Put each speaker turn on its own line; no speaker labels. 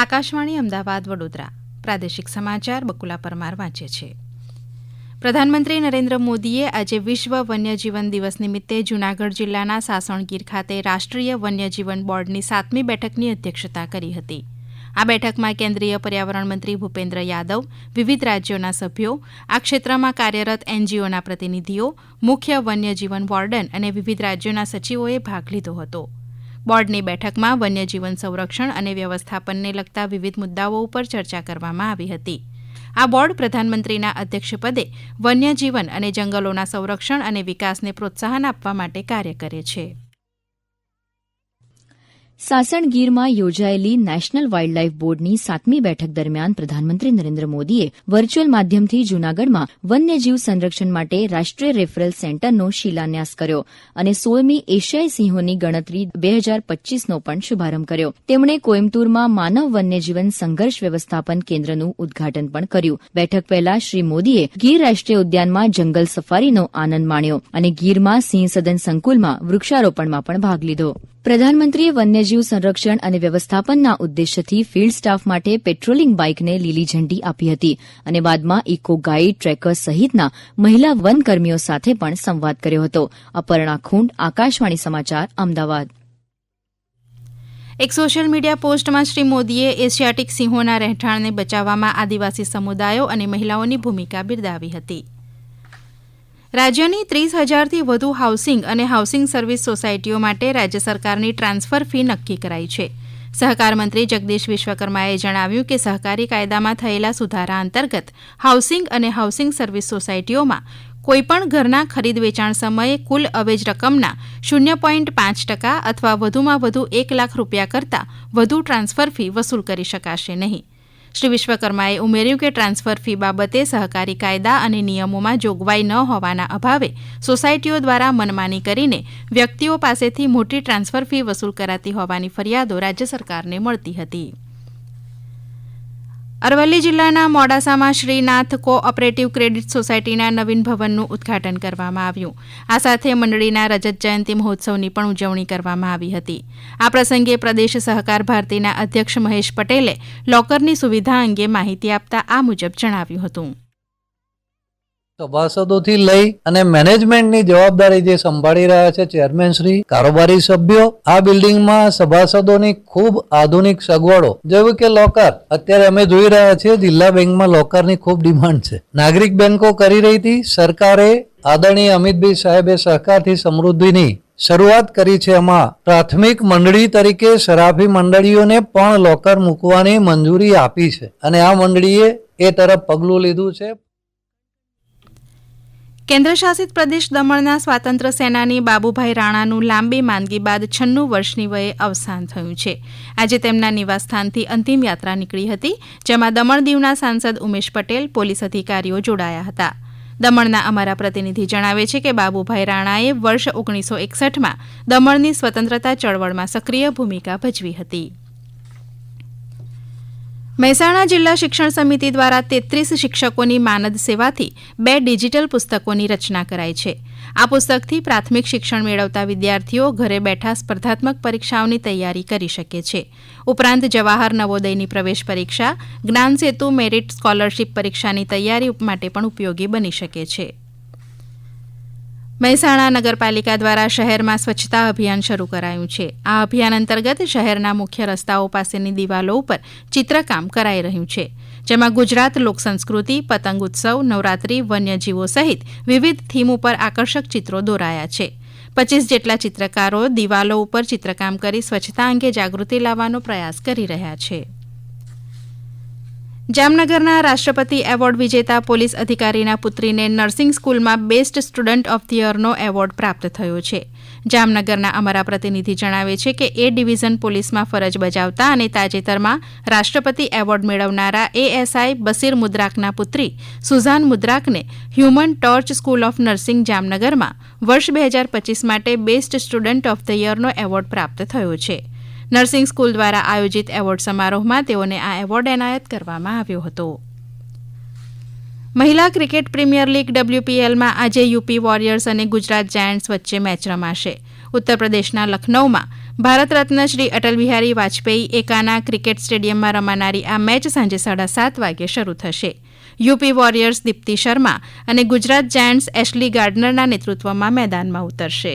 આકાશવાણી અમદાવાદ વડોદરા પ્રાદેશિક સમાચાર બકુલા પરમાર વાંચે છે પ્રધાનમંત્રી નરેન્દ્ર મોદીએ આજે વિશ્વ વન્યજીવન દિવસ નિમિત્તે જૂનાગઢ જિલ્લાના સાસણગીર ખાતે રાષ્ટ્રીય વન્યજીવન બોર્ડની સાતમી બેઠકની અધ્યક્ષતા કરી હતી આ બેઠકમાં કેન્દ્રીય પર્યાવરણ મંત્રી ભૂપેન્દ્ર યાદવ વિવિધ રાજ્યોના સભ્યો આ ક્ષેત્રમાં કાર્યરત એનજીઓના પ્રતિનિધિઓ મુખ્ય વન્યજીવન વોર્ડન અને વિવિધ રાજ્યોના સચિવોએ ભાગ લીધો હતો બોર્ડની બેઠકમાં વન્યજીવન સંરક્ષણ અને વ્યવસ્થાપનને લગતા વિવિધ મુદ્દાઓ ઉપર ચર્ચા કરવામાં આવી હતી આ બોર્ડ પ્રધાનમંત્રીના અધ્યક્ષપદે વન્યજીવન અને જંગલોના સંરક્ષણ અને વિકાસને પ્રોત્સાહન આપવા માટે કાર્ય કરે છે
સાસણગીરમાં યોજાયેલી નેશનલ વાઇલ્ડલાઇફ બોર્ડની સાતમી બેઠક દરમિયાન પ્રધાનમંત્રી નરેન્દ્ર મોદીએ વર્ચ્યુઅલ માધ્યમથી જૂનાગઢમાં વન્યજીવ સંરક્ષણ માટે રાષ્ટ્રીય રેફરલ સેન્ટરનો શિલાન્યાસ કર્યો અને સોળમી એશિયાઈ સિંહોની ગણતરી બે હજાર પચીસનો પણ શુભારંભ કર્યો તેમણે કોઇમ્બતુરમાં માનવ વન્યજીવન સંઘર્ષ વ્યવસ્થાપન કેન્દ્રનું ઉદઘાટન પણ કર્યું બેઠક પહેલા શ્રી મોદીએ ગીર રાષ્ટ્રીય ઉદ્યાનમાં જંગલ સફારીનો આનંદ માણ્યો અને ગીરમાં સિંહસદન સંકુલમાં વૃક્ષારોપણમાં પણ ભાગ લીધો પ્રધાનમંત્રીએ વન્યજીવ સંરક્ષણ અને વ્યવસ્થાપનના ઉદ્દેશ્યથી ફિલ્ડ સ્ટાફ માટે પેટ્રોલિંગ બાઇકને લીલી ઝંડી આપી હતી અને બાદમાં ઇકો ગાઇડ ટ્રેકર સહિતના મહિલા વનકર્મીઓ સાથે પણ સંવાદ કર્યો હતો અપર્ણા ખૂંટ આકાશવાણી સમાચાર અમદાવાદ
એક સોશિયલ મીડિયા પોસ્ટમાં શ્રી મોદીએ એશિયાટિક સિંહોના રહેઠાણને બચાવવામાં આદિવાસી સમુદાયો અને મહિલાઓની ભૂમિકા બિરદાવી હતી રાજ્યની ત્રીસ હજારથી વધુ હાઉસિંગ અને હાઉસિંગ સર્વિસ સોસાયટીઓ માટે રાજ્ય સરકારની ટ્રાન્સફર ફી નક્કી કરાઈ છે સહકાર મંત્રી જગદીશ વિશ્વકર્માએ જણાવ્યું કે સહકારી કાયદામાં થયેલા સુધારા અંતર્ગત હાઉસિંગ અને હાઉસિંગ સર્વિસ સોસાયટીઓમાં કોઈપણ ઘરના ખરીદ વેચાણ સમયે કુલ અવેજ રકમના શૂન્ય પોઈન્ટ પાંચ ટકા અથવા વધુમાં વધુ એક લાખ રૂપિયા કરતાં વધુ ટ્રાન્સફર ફી વસૂલ કરી શકાશે નહીં શ્રી વિશ્વકર્માએ ઉમેર્યું કે ટ્રાન્સફર ફી બાબતે સહકારી કાયદા અને નિયમોમાં જોગવાઈ ન હોવાના અભાવે સોસાયટીઓ દ્વારા મનમાની કરીને વ્યક્તિઓ પાસેથી મોટી ટ્રાન્સફર ફી વસૂલ કરાતી હોવાની ફરિયાદો રાજ્ય સરકારને મળતી હતી અરવલ્લી જિલ્લાના મોડાસામાં શ્રીનાથ કો ઓપરેટિવ ક્રેડિટ સોસાયટીના નવીન ભવનનું ઉદઘાટન કરવામાં આવ્યું આ સાથે મંડળીના રજત જયંતિ મહોત્સવની પણ ઉજવણી કરવામાં આવી હતી આ પ્રસંગે પ્રદેશ સહકાર ભારતીના અધ્યક્ષ મહેશ પટેલે લોકરની સુવિધા અંગે માહિતી આપતા આ મુજબ જણાવ્યું હતું
સભાસદોથી લઈ અને મેનેજમેન્ટની જવાબદારી જે સંભાળી રહ્યા છે ચેરમેન શ્રી કારોબારી સભ્યો આ બિલ્ડિંગમાં સભાસદોની ખૂબ આધુનિક સગવડો જેવું કે લોકર અત્યારે અમે જોઈ રહ્યા છીએ જિલ્લા બેંકમાં લોકરની ખૂબ ડિમાન્ડ છે નાગરિક બેંકો કરી રહી હતી સરકારે આદરણીય અમિતભાઈ સાહેબે સહકારથી સમૃદ્ધિની શરૂઆત કરી છે એમાં પ્રાથમિક મંડળી તરીકે શરાફી મંડળીઓને પણ લોકર મૂકવાની મંજૂરી આપી છે અને આ મંડળીએ એ તરફ પગલું લીધું છે
કેન્દ્રશાસિત પ્રદેશ દમણના સ્વાતંત્ર્ય સેનાની બાબુભાઈ રાણાનું લાંબી માંદગી બાદ છન્નું વર્ષની વયે અવસાન થયું છે આજે તેમના નિવાસસ્થાનથી અંતિમ યાત્રા નીકળી હતી જેમાં દમણ દીવના સાંસદ ઉમેશ પટેલ પોલીસ અધિકારીઓ જોડાયા હતા દમણના અમારા પ્રતિનિધિ જણાવે છે કે બાબુભાઈ રાણાએ વર્ષ ઓગણીસો એકસઠમાં દમણની સ્વતંત્રતા ચળવળમાં સક્રિય ભૂમિકા ભજવી હતી મહેસાણા જિલ્લા શિક્ષણ સમિતિ દ્વારા તેત્રીસ શિક્ષકોની માનદ સેવાથી બે ડિજિટલ પુસ્તકોની રચના કરાઈ છે આ પુસ્તકથી પ્રાથમિક શિક્ષણ મેળવતા વિદ્યાર્થીઓ ઘરે બેઠા સ્પર્ધાત્મક પરીક્ષાઓની તૈયારી કરી શકે છે ઉપરાંત જવાહર નવોદયની પ્રવેશ પરીક્ષા જ્ઞાન સેતુ મેરિટ સ્કોલરશીપ પરીક્ષાની તૈયારી માટે પણ ઉપયોગી બની શકે છે મહેસાણા નગરપાલિકા દ્વારા શહેરમાં સ્વચ્છતા અભિયાન શરૂ કરાયું છે આ અભિયાન અંતર્ગત શહેરના મુખ્ય રસ્તાઓ પાસેની દિવાલો ઉપર ચિત્રકામ કરાઈ રહ્યું છે જેમાં ગુજરાત લોક સંસ્કૃતિ પતંગ ઉત્સવ નવરાત્રી વન્યજીવો સહિત વિવિધ થીમ ઉપર આકર્ષક ચિત્રો દોરાયા છે પચીસ જેટલા ચિત્રકારો દિવાલો ઉપર ચિત્રકામ કરી સ્વચ્છતા અંગે જાગૃતિ લાવવાનો પ્રયાસ કરી રહ્યા છે જામનગરના રાષ્ટ્રપતિ એવોર્ડ વિજેતા પોલીસ અધિકારીના પુત્રીને નર્સિંગ સ્કૂલમાં બેસ્ટ સ્ટુડન્ટ ઓફ ધ યરનો એવોર્ડ પ્રાપ્ત થયો છે જામનગરના અમારા પ્રતિનિધિ જણાવે છે કે એ ડિવિઝન પોલીસમાં ફરજ બજાવતા અને તાજેતરમાં રાષ્ટ્રપતિ એવોર્ડ મેળવનારા એએસઆઈ બસીર મુદ્રાકના પુત્રી સુઝાન મુદ્રાકને human torch school of nursing જામનગરમાં વર્ષ બે હજાર પચીસ માટે બેસ્ટ સ્ટુડન્ટ ઓફ ધ યરનો એવોર્ડ પ્રાપ્ત થયો છે નર્સિંગ સ્કૂલ દ્વારા આયોજિત એવોર્ડ સમારોહમાં તેઓને આ એવોર્ડ એનાયત કરવામાં આવ્યો હતો મહિલા ક્રિકેટ પ્રીમિયર લીગ ડબલ્યુપીએલમાં આજે યુપી વોરિયર્સ અને ગુજરાત જાયન્ટ્સ વચ્ચે મેચ રમાશે ઉત્તર પ્રદેશના લખનૌમાં ભારત રત્ન શ્રી અટલ બિહારી વાજપેયી એકાના ક્રિકેટ સ્ટેડિયમમાં રમાનારી આ મેચ સાંજે સાડા સાત વાગે શરૂ થશે યુપી વોરિયર્સ દીપ્તિ શર્મા અને ગુજરાત જાયન્ટ્સ એશલી ગાર્ડનરના નેતૃત્વમાં મેદાનમાં ઉતરશે